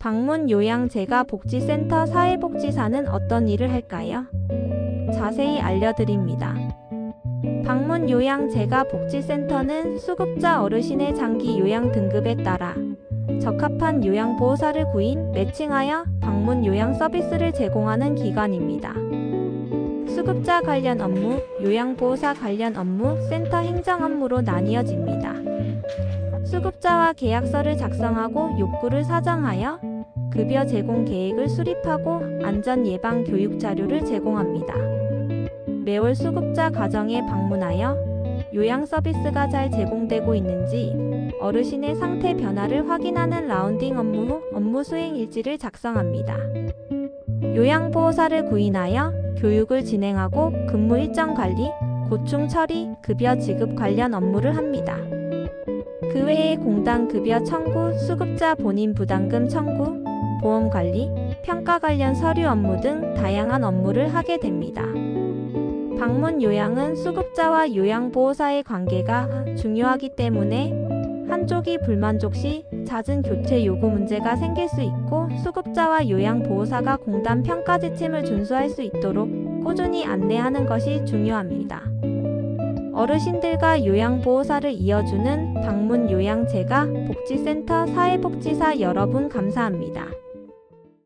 방문 요양재가 복지센터 사회복지사는 어떤 일을 할까요? 자세히 알려드립니다. 방문 요양재가 복지센터는 수급자 어르신의 장기 요양 등급에 따라 적합한 요양보호사를 구인, 매칭하여 방문 요양 서비스를 제공하는 기관입니다. 수급자 관련 업무, 요양보호사 관련 업무, 센터 행정 업무로 나뉘어집니다. 수급자와 계약서를 작성하고 욕구를 사정하여 급여 제공 계획을 수립하고 안전 예방 교육 자료를 제공합니다. 매월 수급자 가정에 방문하여 요양 서비스가 잘 제공되고 있는지 어르신의 상태 변화를 확인하는 라운딩 업무 후 업무 수행 일지를 작성합니다. 요양보호사를 구인하여 교육을 진행하고 근무 일정 관리, 고충 처리, 급여 지급 관련 업무를 합니다. 그 외에 공단 급여 청구, 수급자 본인 부담금 청구, 보험 관리, 평가 관련 서류 업무 등 다양한 업무를 하게 됩니다. 방문 요양은 수급자와 요양보호사의 관계가 중요하기 때문에 한쪽이 불만족 시 잦은 교체 요구 문제가 생길 수 있고 수급자와 요양보호사가 공단 평가 지침을 준수할 수 있도록 꾸준히 안내하는 것이 중요합니다. 어르신들과 요양보호사를 이어주는 방문 요양제가 복지센터 사회복지사 여러분 감사합니다.